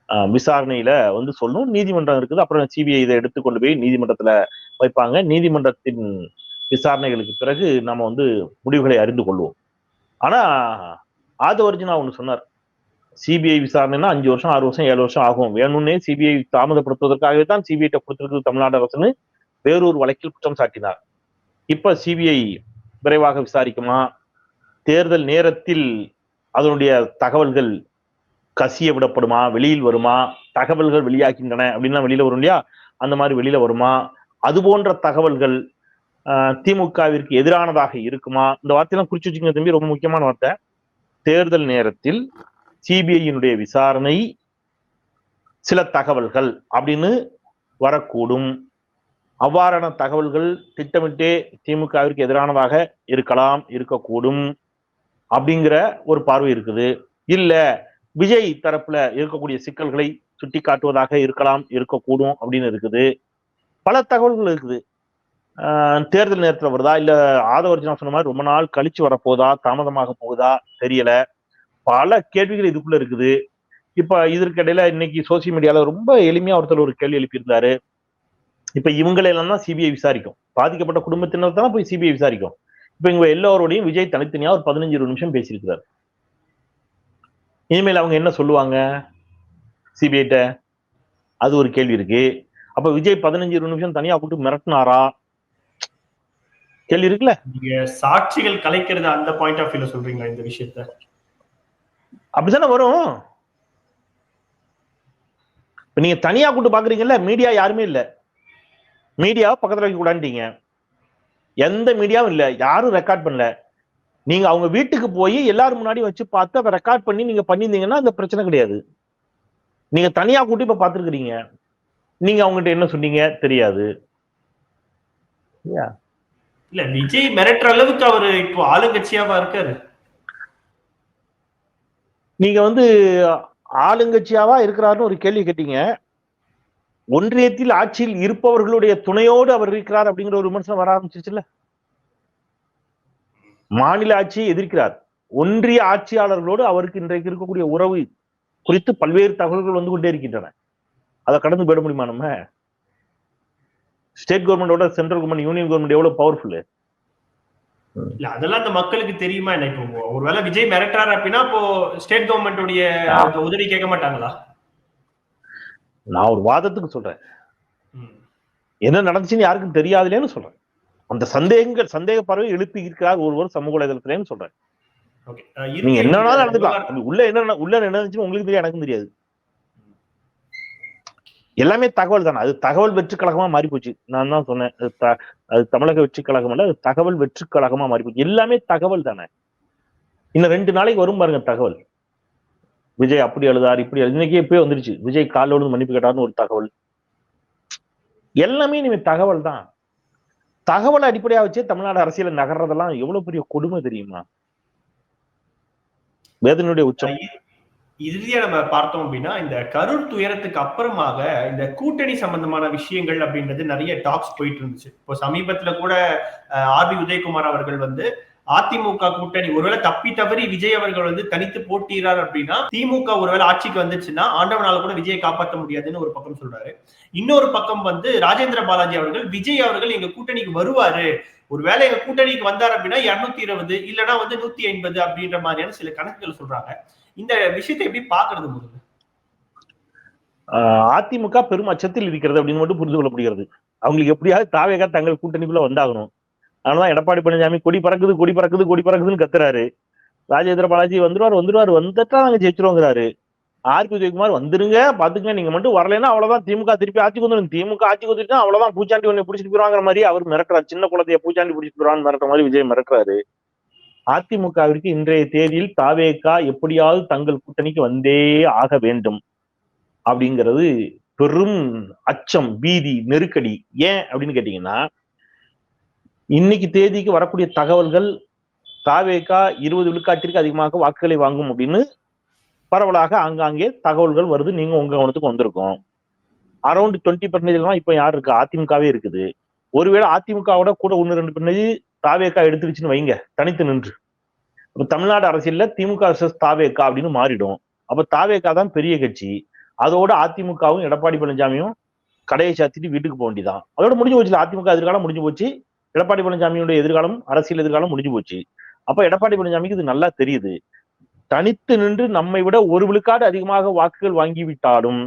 ஆஹ் விசாரணையில வந்து சொல்லும் நீதிமன்றம் இருக்குது. அப்புறம் சிபிஐ இதை எடுத்துக்கொண்டு போய் நீதிமன்றத்துல வைப்பாங்க. நீதிமன்றத்தின் விசாரணைகளுக்கு பிறகு நம்ம வந்து முடிவுகளை அறிந்து கொள்வோம். ஆனா ஆதவர்ஜுனா ஒண்ணு சொன்னார். சிபிஐ விசாரணைனா அஞ்சு வருஷம் ஆறு வருஷம் ஏழு வருஷம் ஆகும். வேணும்னே சிபிஐ தாமதப்படுத்துவதற்காகவே தான் சிபிஐ கொடுத்துருக்குது தமிழ்நாடு அரசுன்னு வேறொரு வழக்கில் குற்றம் சாட்டினார். இப்ப சிபிஐ விரைவாக விசாரிக்குமா? தேர்தல் நேரத்தில் அதனுடைய தகவல்கள் கசிய விடப்படுமா? வெளியில் வருமா? தகவல்கள் வெளியாகின்றன அப்படின்னா வெளியில வரும் இல்லையா? அந்த மாதிரி வெளியில வருமா? அது போன்ற தகவல்கள் ஆஹ், திமுகவிற்கு எதிரானதாக இருக்குமா? இந்த வார்த்தையெல்லாம் குறிச்சு வச்சுக்கோங்க தம்பி ரொம்ப முக்கியமான வார்த்தை. தேர்தல் நேரத்தில் சிபிஐயினுடைய விசாரணை சில தகவல்கள் அப்படின்னு வரக்கூடும். அவ்வாறான தகவல்கள் திட்டமிட்டே திமுகவிற்கு எதிரானதாக இருக்கலாம் இருக்கக்கூடும் அப்படிங்கிற ஒரு பார்வை இருக்குது. இல்ல விஜய் தரப்புல இருக்கக்கூடிய சிக்கல்களை சுட்டி காட்டுவதாக இருக்கலாம் இருக்கக்கூடும் அப்படின்னு இருக்குது. பல தகவல்கள் இருக்குது. தேர்தல் நேரத்தில் வருதா? இல்ல ஆதவர்ஜனா சொன்ன மாதிரி ரொம்ப நாள் கழிச்சு வரப்போதா? தாமதமாக போகுதா? தெரியல. பல கேள்விகள் இதுக்குள்ள இருக்குது. இப்ப இதற்கிடையில இன்னைக்கு சோசியல் மீடியால ரொம்ப எளிமையா ஒருத்தர் ஒரு கேள்வி எழுப்பியிருந்தாரு. இப்ப இவங்களெல்லாம் தான் சிபிஐ விசாரிக்கும். பாதிக்கப்பட்ட குடும்பத்தினர் தான் போய் சிபிஐ விசாரிக்கும். இப்ப இவங்க எல்லோரோடையும் விஜய் தனித்தனியா ஒரு பதினஞ்சு இருபது நிமிஷம் பேசியிருக்கிறார். இனிமேல் அவங்க என்ன சொல்லுவாங்க? சிபிஐட்ட அது ஒரு கேள்வி இருக்கு. அப்ப விஜய் பதினஞ்சு இருபது நிமிஷம் தனியா கூப்பிட்டு மிரட்டினாரா? கேள்வி இருக்குல்ல? நீங்க சாட்சிகள் கலைக்கிறது அந்த பாயிண்ட் ஆஃப் வியூல சொல்றீங்களா இந்த விஷயத்த? அப்படித்தானே வரும்? நீங்க தனியா கூட்டு பாக்குறீங்கல்ல மீடியா யாருமே இல்ல. மீடியாவை பக்கத்துல வைக்க கூடாதுட்டீங்க எந்த மீடியாவும் இல்ல. யாரும் ரெக்கார்ட் பண்ணல. நீங்க அவங்க வீட்டுக்கு போய் எல்லாரும் முன்னாடி வச்சு பார்த்து அதை ரெக்கார்ட் பண்ணி நீங்க பண்ணியிருந்தீங்கன்னா அந்த பிரச்சனை கிடையாது. நீங்க தனியா கூட்டி இப்ப பாத்துருக்கீங்க நீங்க அவங்ககிட்ட என்ன சொன்னீங்க? தெரியாது. இல்ல விஜய் மிரட்டுற அளவுக்கு அவரு இப்போ ஆளுங்கட்சியாவா இருக்காரு. நீங்க வந்து ஆளுங்கட்சியாவா இருக்கிறாருன்னு ஒரு கேள்வி கேட்டீங்க. ஒன்றியத்தில் ஆட்சியில் இருப்பவர்களுடைய துணையோடு அவர் இருக்கிறார் அப்படிங்கிற ஒரு விமர்சனம் வர ஆரம்பிச்சிருச்சுல்ல? மாநில ஆட்சியை எதிர்க்கிறார். ஒன்றிய ஆட்சியாளர்களோடு அவருக்கு இன்றைக்கு இருக்கக்கூடிய உறவு குறித்து பல்வேறு தகவல்கள் வந்து கொண்டே இருக்கின்றன. அதை கடந்து போயிட முடியுமா நம்ம? ஸ்டேட் கவர்மெண்டோட சென்ட்ரல் கவர்மெண்ட் யூனியன் கவர்மெண்ட் எவ்வளவு பவர்ஃபுல் இல்ல அதெல்லாம் அந்த மக்களுக்கு தெரியுமா என்ன இப்போ ஒருவேளை விஜய் மிரட்டுறாரு அப்படின்னா இப்போ ஸ்டேட் கவர்மெண்ட்டுடைய அந்த உதவி கேட்க மாட்டாங்களா? நான் ஒரு வாதத்துக்கு சொல்றேன். என்ன நடந்துச்சுன்னு யாருக்கும் தெரியாதுலேன்னு சொல்றேன். அந்த சந்தேகங்கள் சந்தேக பறவை எழுப்பி இருக்கிறார் ஒருவர் சமூக வலைதளத்திலேன்னு சொல்றேன். நீங்க இறுதி என்ன வேணாலும் இந்த நடந்துக்கலாம் உள்ள என்ன உள்ள என்ன நடந்துச்சுன்னு உங்களுக்கு தெரியும் எனக்கும் தெரியாது. எல்லாமே தகவல் தானே. அது தகவல் வெற்றி கழகமா மாறி போச்சு நான் தான் சொன்னேன். அது தமிழக வெற்றி கழகம் அல்ல அது தகவல் வெற்றி கழகமா மாறி போச்சு எல்லாமே தகவல் தானே. இன்னும் ரெண்டு நாளைக்கு வரும் பாருங்க தகவல். விஜய் அப்படி அழுதார் இப்படி அழுது இன்னைக்கு வந்துருச்சு. விஜய் காலோடு மன்னிப்பு கேட்டார்னு ஒரு தகவல். எல்லாமே இனிமே தகவல் தான். தகவல் அடிப்படையா வச்சே தமிழ்நாடு அரசியல நகர்றதெல்லாம் எவ்வளவு பெரிய கொடுமை தெரியுமா? வேதனையுடைய உச்சம். இறுதியா நம்ம பார்த்தோம் அப்படின்னா இந்த கரூர் துயரத்துக்கு அப்புறமாக இந்த கூட்டணி சம்பந்தமான விஷயங்கள் அப்படின்றது நிறைய டாக்ஸ் போயிட்டு இருந்துச்சு. இப்போ சமீபத்துல கூட ஆர் பி உதயகுமார் அவர்கள் வந்து அதிமுக கூட்டணி ஒருவேளை தப்பி தவறி விஜய் அவர்கள் வந்து தனித்து போட்டியிறார் அப்படின்னா திமுக ஒருவேளை ஆட்சிக்கு வந்துச்சுன்னா ஆண்டவனால கூட விஜயை காப்பாற்ற முடியாதுன்னு ஒரு பக்கம் சொல்றாரு. இன்னொரு பக்கம் வந்து ராஜேந்திர பாலாஜி அவர்கள் விஜய் அவர்கள் எங்க கூட்டணிக்கு வருவாரு. ஒருவேளை எங்க கூட்டணிக்கு வந்தார் அப்படின்னா இருநூத்தி இருபது இல்லைன்னா வந்து நூத்தி ஐம்பது அப்படின்ற மாதிரியான சில கணக்குகள் சொல்றாங்க. இந்த விஷயத்தை எப்படி பாக்குறது முதல்ல? ஆஹ் அதிமுக பெரும் அச்சத்தில் இருக்கிறது அப்படின்னு மட்டும் புரிந்து கொள்ள முடிகிறது. அவங்களுக்கு எப்படியாவது தாவேகா தங்கள் கூட்டணிக்குள்ள வந்தாகணும். அதனாலதான் எடப்பாடி பழனிசாமி கொடி பறக்குது கொடி பறக்குது கொடி பறக்குதுன்னு கத்துறாரு. ராஜேந்திர பாலாஜி வந்துருவார் வந்துருவார் வந்துட்டா நாங்க ஜெயிச்சிருவோங்கிறாரு. ஆர்பி உதயகுமார் வந்துருங்க பாத்துக்கங்க நீங்க மட்டும் வரலன்னா அவ்வளவுதான் திமுக திருப்பி ஆட்சி வந்துடும் திமுக ஆட்சி வந்துட்டா அவ்வளவுதான் பூச்சாண்டி ஒண்ணு பிடிச்சிட்டு போயிருவாங்கிற மாதிரி அவர் மிரட்டுறாரு. சின்ன குழந்தைய பூச்சாண்டி பிடிச்சிட்டு போயிருவான்னு மிரட்டுற மாதிரி விஜய் மிரட்டுறாரு. அதிமுகவிற்கு இன்றைய தேதியில் தாவேகா எப்படியாவது தங்கள் கூட்டணிக்கு வந்தே ஆக வேண்டும். அப்படிங்கிறது பெரும் அச்சம் பீதி நெருக்கடி. ஏன் அப்படின்னு கேட்டீங்கன்னா இன்னைக்கு தேதிக்கு வரக்கூடிய தகவல்கள் தாவேகா இருபது விழுக்காட்டிற்கு அதிகமாக வாக்குகளை வாங்கும் அப்படின்னு பரவலாக ஆங்காங்கே தகவல்கள் வருது. நீங்க உங்க கவனத்துக்கு வந்திருக்கும். அரௌண்ட் டுவெண்ட்டி பர்சன்டேஜ் இப்ப யார் இருக்கு? அதிமுகவே இருக்குது. ஒருவேளை அதிமுகவோட கூட ஒன்னு ரெண்டு பர்சன்டேஜ் தாவேக்கா எடுத்துருச்சுன்னு வைங்க. தனித்து நின்று. இப்போ தமிழ்நாடு அரசியல்ல திமுக versus தாவேக்கா அப்படின்னு மாறிடும். அப்ப தாவேக்கா தான் பெரிய கட்சி. அதோட அதிமுகவும் எடப்பாடி பழனிசாமியும் கடையை சாத்திட்டு வீட்டுக்கு போக வேண்டியதான் அதோட முடிஞ்சு போச்சு அதிமுக எதிர்காலம் முடிஞ்சு போச்சு. எடப்பாடி பழனிசாமியுடைய எதிர்காலம் அரசியல் எதிர்காலம் முடிஞ்சு போச்சு. அப்ப எடப்பாடி பழனிசாமிக்கு இது நல்லா தெரியுது. தனித்து நின்று நம்மை விட ஒரு விழுக்காடு அதிகமாக வாக்குகள் வாங்கிவிட்டாலும்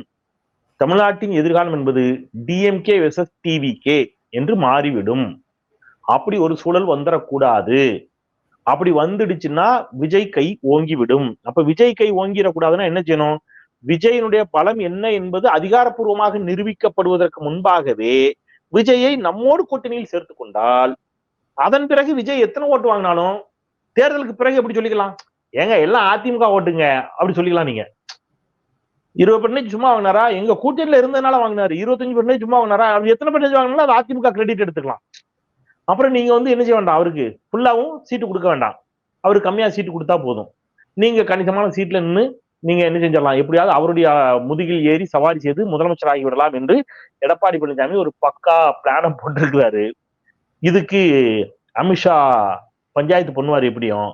தமிழ்நாட்டின் எதிர்காலம் என்பது டிஎம்கே வெர்சஸ் டிவிகே என்று மாறிவிடும். அப்படி ஒரு சூழல் வந்துடக்கூடாது அப்படி வந்துடுச்சுன்னா விஜய் கை ஓங்கிவிடும். அப்ப விஜய் கை ஓங்கிடக்கூடாதுன்னா என்ன செய்யணும்? விஜயனுடைய பலம் என்ன என்பது அதிகாரப்பூர்வமாக நிரூபிக்கப்படுவதற்கு முன்பாகவே விஜயை நம்மோடு கூட்டணியில் சேர்த்து கொண்டால் அதன் பிறகு விஜய் எத்தனை ஓட்டு வாங்கினாலும் தேர்தலுக்கு பிறகு எப்படி சொல்லிக்கலாம்? ஏங்க எல்லாம் அதிமுக ஓட்டுங்க அப்படி சொல்லிக்கலாம் நீங்க. இருபது பெர்சன்டேஜ் சும்மா வாங்கினாரா? எங்க கூட்டணியில இருந்ததுனால வாங்கினாரு. இருபத்தஞ்சு பெர்சன்டேஜ் சும்மா வாங்கினாரா? அவர் எத்தனை பெர்சன்டேஜ் வாங்கினாலும் அது அதிமுக கிரெடிட் எடுத்துக்கலாம். அப்புறம் நீங்க வந்து என்ன செய்ய வேண்டாம்? அவருக்கு ஃபுல்லாவும் சீட்டு கொடுக்க வேண்டாம். அவருக்கு கம்மியா சீட்டு கொடுத்தா போதும். நீங்க கணிசமான சீட்ல நின்று நீங்க என்ன செஞ்சிடலாம்? எப்படியாவது அவருடைய முதுகில் ஏறி சவாரி செய்து முதலமைச்சர் ஆகிவிடலாம் என்று எடப்பாடி பழனிசாமி ஒரு பக்கா பிளான போட்டிருக்கிறாரு. இதுக்கு அமித்ஷா பஞ்சாயத்து பண்ணுவார் எப்படியும்?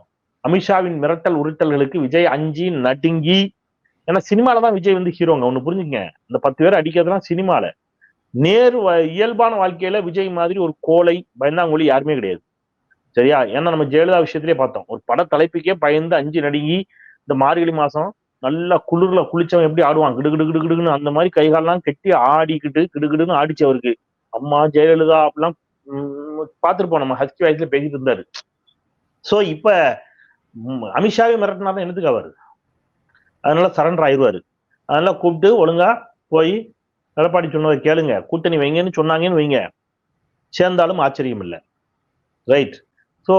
அமித்ஷாவின் மிரட்டல் உருட்டல்களுக்கு விஜய் அஞ்சி நடுங்கி ஏன்னா சினிமால தான் விஜய் வந்து ஹீரோங்க ஒண்ணு புரிஞ்சுங்க இந்த பத்து பேர் அடிக்கிறதுலாம் சினிமால. நேரு வ- இயல்பான வாழ்க்கையில விஜய் மாதிரி ஒரு கோலை பயந்தாங்குழி யாருமே கிடையாது. சரியா? ஏன்னா நம்ம ஜெயலலிதா விஷயத்திலே பார்த்தோம். ஒரு பட தலைப்புக்கே பயந்து அஞ்சு நடுங்கி இந்த மார்கழி மாசம் நல்லா குளிர்ல குளிச்சவன் எப்படி ஆடுவான்? கிடு கிடு கிடு கிடுன்னு அந்த மாதிரி கைகாலெல்லாம் கட்டி ஆடிக்கிட்டு கிடுகிடுன்னு ஆடிச்சு அவருக்கு. அம்மா ஜெயலலிதா அப்படிலாம் பார்த்துருப்போம் நம்ம ஹஸ்கி வயசுல பேசிட்டு இருந்தாரு. ஸோ இப்ப அமித்ஷாவே மிரட்டினா தான் என்னத்துக்கு அவர்? அதனால சரண்டர் ஆயிடுவாரு அதனால கூப்பிட்டு ஒழுங்கா போய் எடப்பாடி சொன்னதை கேளுங்க. கூட்டணி வைங்கன்னு சொன்னாங்கன்னு வைங்க. சேர்ந்தாலும் ஆச்சரியம் இல்லை. ரைட் ஸோ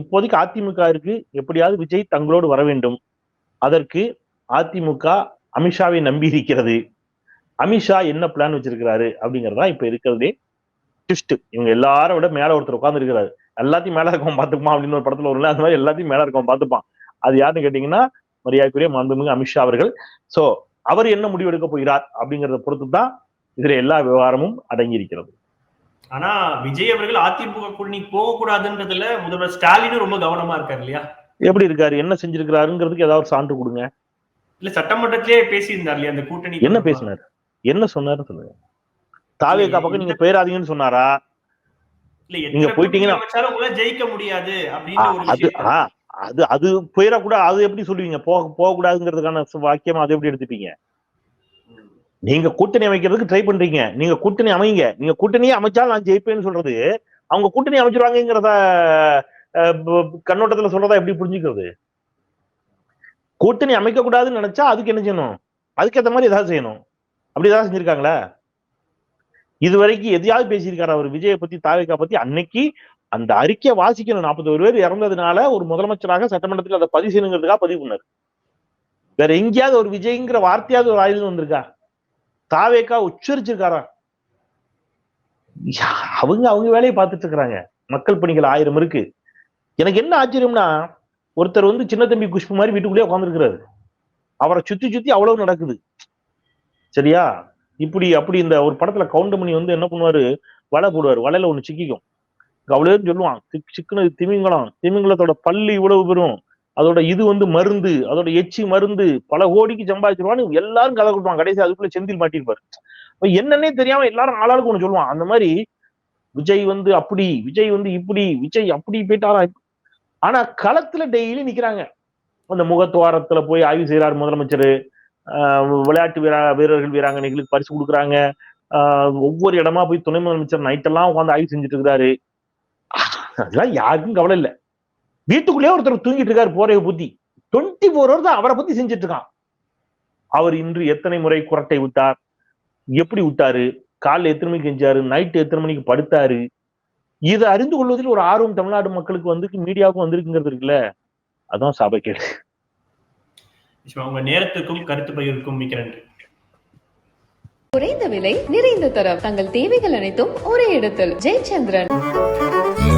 இப்போதைக்கு அதிமுக இருக்கு எப்படியாவது விஜய் தங்களோடு வர வேண்டும். அதற்கு அதிமுக அமித்ஷாவை நம்பி இருக்கிறது. அமித்ஷா என்ன பிளான் வச்சிருக்கிறாரு அப்படிங்கறதா இப்ப இருக்கிறதே ட்விஸ்ட் இவங்க எல்லாரும் விட மேல ஒருத்தர் உட்கார்ந்து இருக்கிறாரு. எல்லாத்தையும் மேல இருக்கவன் பாத்துப்பான் அப்படின்னு ஒரு படத்துல வரும்ல அந்த மாதிரி எல்லாத்தையும் மேல இருக்கவன் பாத்துப்பான் அது யாருன்னு கேட்டீங்கன்னா மரியாதைக்குரிய மாண்புமிகு அமித்ஷா அவர்கள். சோ அவர் என்ன முடிவு எடுக்க போகிறார் அப்படிங்கறத பொறுத்து தான் இதுல எல்லா விவகாரமும் அடங்கி இருக்கிறது ஆனா விஜய் அவர்கள் அதிமுக கூட்டணி போக கூடாதுன்றதுல முதல்வர் ஸ்டாலினும் ரொம்ப கவனமா இருக்காரு இல்லையா? எப்படி இருக்காரு? என்ன செஞ்சிருக்கிறாருங்கிறதுக்கு ஏதாவது சான்று கொடுங்க. இல்ல சட்டமன்றத்திலே பேசியிருந்தார் இல்லையா அந்த கூட்டணி என்ன பேசினாரு? என்ன சொன்னாரு சொல்லுங்க. தாவேக்கா பக்கம் நீங்க போயிடாதீங்கன்னு சொன்னாரா? நீங்க போயிட்டீங்கன்னா- ஜெயிக்க முடியாது அது அது அது போயிடக்கூடாது அது எப்படி சொல்லுவீங்க? போக போக கூடாதுங்கிறதுக்கான சு- வாக்கியமா அதை எப்படி எடுத்துப்பீங்க? நீங்க கூட்டணி அமைக்கிறதுக்கு ட்ரை பண்றீங்க. நீங்க கூட்டணி அமைங்க. நீங்க கூட்டணியே அமைச்சாலும் நான் ஜெயிப்பேன்னு சொல்றது. அவங்க கூட்டணி ப- கண்ணோட்டத்துல சொல்றதா எப்படி புரிஞ்சுக்கிறது? கூட்டணி அமைக்கக்கூடாதுன்னு நினைச்சா அதுக்கு என்ன செய்யணும்? அதுக்கேற்ற மாதிரி ஏதாவது செய்யணும். அப்படி ஏதாவது செஞ்சிருக்காங்களா? இது வரைக்கும் எதையாவது பேசியிருக்காரு அவர் விஜயை பத்தி தாவேக்கா பத்தி. அன்னைக்கு அந்த அறிக்கையை வாசிக்கணும் நாற்பது ஒரு பேர் இறந்ததுனால ஒரு முதலமைச்சராக சட்டமன்றத்தில் அதை பதிவு செய்யணுங்கிறதுக்காக பதிவு பண்ணார். வேற எங்கேயாவது ஒரு விஜய்ங்கிற வார்த்தையாவது ஒரு ஆயுதம் வந்திருக்கா? தாவேக்கா உச்சரிச்சிருக்காரா? யா, அவங்க அவங்க வேலையை பார்த்துட்டு இருக்கிறாங்க. மக்கள் பணிகள் ஆயிரம் இருக்கு. எனக்கு என்ன ஆச்சரியம்னா ஒருத்தர் வந்து சின்ன தம்பி குஷ்பு மாதிரி வீட்டுக்குள்ளேயே உட்காந்துருக்கிறாரு அவரை சுத்தி சுத்தி அவ்வளவு நடக்குது. சரியா? இப்படி அப்படி இந்த ஒரு படத்துல கவுண்டமணி வந்து என்ன பண்ணுவாரு? வலை போடுவாரு. வலையில ஒண்ணு சிக்கிக்கும். அவ்வளோன்னு சொல்லுவான். சிக்- திமிங்கலம். திமிங்கலத்தோட பல்லு இவ்வளவு பெறும் அதோட இது வந்து மருந்து. அதோட எச்சி மருந்து. பல கோடிக்கு சம்பாதிச்சிருவான்னு எல்லாரும் கதை கொடுப்பான் கடைசி அதுக்குள்ள செந்தில் மாட்டிருப்பாரு அப்ப என்னன்னே தெரியாம எல்லாரும் ஆளாளுக்கு ஒண்ணு சொல்லுவான். அந்த மாதிரி விஜய் வந்து அப்படி விஜய் வந்து இப்படி விஜய் அப்படி போயிட்டாரா? ஆனா களத்துல டெய்லி நிக்கிறாங்க. அந்த முகத்துவாரத்துல போய் ஆய்வு செய்யறாரு முதலமைச்சர். விளையாட்டு வீரா வீரர்கள் வீராங்கனைகளுக்கு பரிசு கொடுக்குறாங்க. ஒவ்வொரு இடமா போய் துணை முதலமைச்சர் நைட்டெல்லாம் உட்காந்து ஆய்வு செஞ்சுட்டு இருக்கிறாரு. அதெல்லாம் யாருக்கும் கவலை இல்லை. வீட்டுக்குள்ளேயே ஒருத்தர் தூங்கிட்டு இருக்காரு போரைய புத்தி. டுவெண்ட்டி ஃபோர் ஹவர் தான் அவரை பத்தி செஞ்சுட்டு இருக்கான். அவர் இன்று எத்தனை முறை குரட்டை விட்டார்? எப்படி விட்டாரு? காலைல எத்தனை மணிக்கு செஞ்சாரு நைட்டு எத்தனை மணிக்கு படுத்தாரு? இதை அறிந்து கொள்வதில் ஒரு ஆர்வம் தமிழ்நாடு மக்களுக்கு வந்து மீடியாவுக்கும் வந்திருக்குங்கிறது இருக்குல்ல? அதான் சபைக்கேடு உங்க நேரத்துக்கும் கருத்து பகிர்வுக்கும் மிக்க நன்றி. குறைந்த விலை நிறைந்த தரம். தங்கள் தேவைகள் அனைத்தும் ஒரே இடத்தில். ஜெயச்சந்திரன்.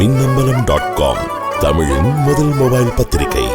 மின்னம்பலம் டாட் காம் தமிழின் முதல் மொபைல் பத்திரிகை.